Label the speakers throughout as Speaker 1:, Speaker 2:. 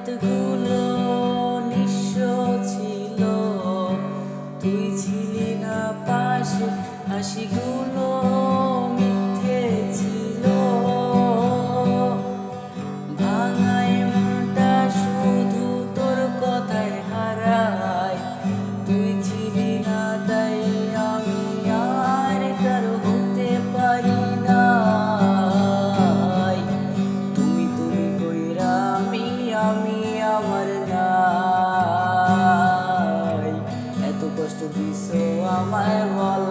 Speaker 1: রাতগুলো নিঃস ছিল। তুই ছিলি না পাশে হাসিগুলো my love.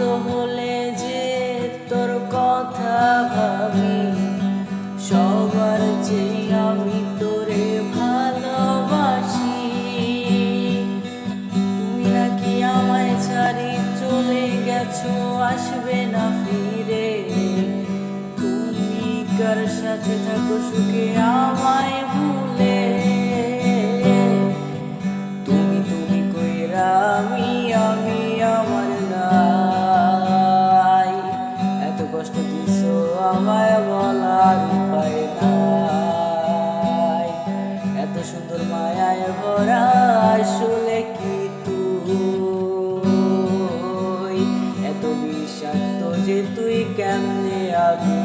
Speaker 1: শান্ত হলে যে তোর কথা ভাবি, সবার চেয়ে আমি তোরে ভালোবাসি। তুমি নাকি আমায় ছাড়ি চলে গেছো, আসবে না ফিরে। তুমি কার সাথে থাকো সুখে আমায় সুন্দর মায়ায় ভরা আসলে কি তুই? এত বিষাক্ত যে তুই কেমনে আগে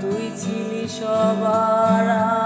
Speaker 1: তুই ছিলি সবার